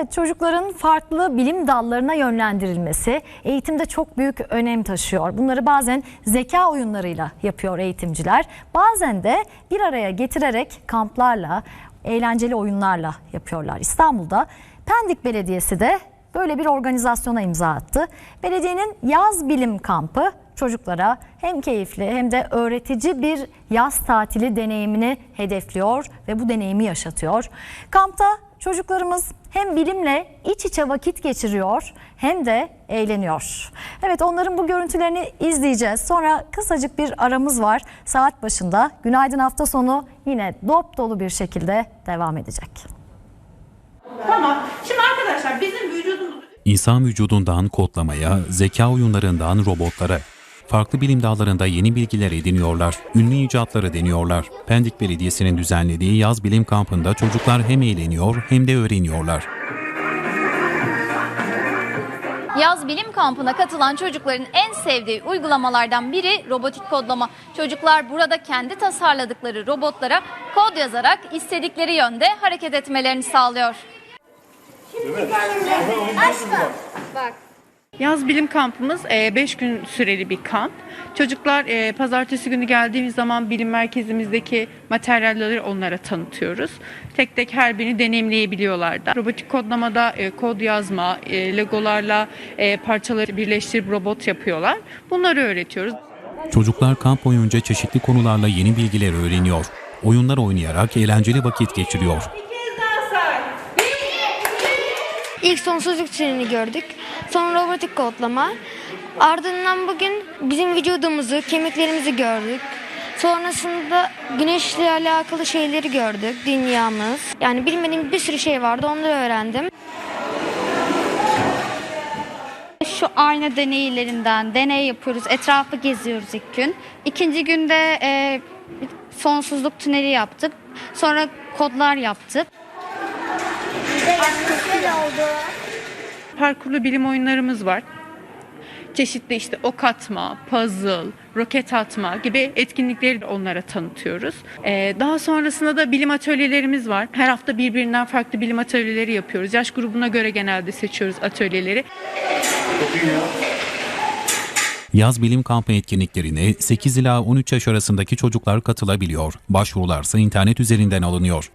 Evet çocukların farklı bilim dallarına yönlendirilmesi eğitimde çok büyük önem taşıyor. Bunları bazen zeka oyunlarıyla yapıyor eğitimciler. Bazen de bir araya getirerek kamplarla, eğlenceli oyunlarla yapıyorlar. İstanbul'da Pendik Belediyesi de böyle bir organizasyona imza attı. Belediyenin yaz bilim kampı çocuklara hem keyifli hem de öğretici bir yaz tatili deneyimini hedefliyor ve bu deneyimi yaşatıyor. Kampta çocuklarımız hem bilimle iç içe vakit geçiriyor hem de eğleniyor. Evet onların bu görüntülerini izleyeceğiz. Sonra kısacık bir aramız var saat başında. Günaydın hafta sonu yine dop dolu bir şekilde devam edecek. Tamam. Şimdi arkadaşlar bizim vücudumuz İnsan vücudundan kodlamaya, zeka oyunlarından robotlara. Farklı bilim dallarında yeni bilgiler ediniyorlar, ünlü icatları deniyorlar. Pendik Belediyesi'nin düzenlediği yaz bilim kampında çocuklar hem eğleniyor hem de öğreniyorlar. Yaz bilim kampına katılan çocukların en sevdiği uygulamalardan biri robotik kodlama. Çocuklar burada kendi tasarladıkları robotlara kod yazarak istedikleri yönde hareket etmelerini sağlıyor. Yaz bilim kampımız 5 gün süreli bir kamp. Çocuklar e, pazartesi günü geldiğimiz zaman bilim merkezimizdeki materyalleri onlara tanıtıyoruz. Tek tek her birini deneyimleyebiliyorlar da. Robotik kodlamada e, kod yazma, e, legolarla e, parçaları birleştirip robot yapıyorlar. Bunları öğretiyoruz. Çocuklar kamp boyunca çeşitli konularla yeni bilgiler öğreniyor. Oyunlar oynayarak eğlenceli vakit geçiriyor. İlk sonsuzluk trenini gördük. Sonra robotik kodlama. Ardından bugün bizim vücudumuzu, kemiklerimizi gördük. Sonrasında güneşle alakalı şeyleri gördük, dünyamız. Yani bilmediğim bir sürü şey vardı, onları öğrendim. Şu ayna deneylerinden deney yapıyoruz. Etrafı geziyoruz ilk gün. İkinci günde e, sonsuzluk tüneli yaptık. Sonra kodlar yaptık. Parkurlu bilim oyunlarımız var. Çeşitli işte ok atma, puzzle, roket atma gibi etkinlikleri de onlara tanıtıyoruz. Ee, daha sonrasında da bilim atölyelerimiz var. Her hafta birbirinden farklı bilim atölyeleri yapıyoruz. Yaş grubuna göre genelde seçiyoruz atölyeleri. Yaz bilim kampı etkinliklerine 8 ila 13 yaş arasındaki çocuklar katılabiliyor. Başvurularsa internet üzerinden alınıyor.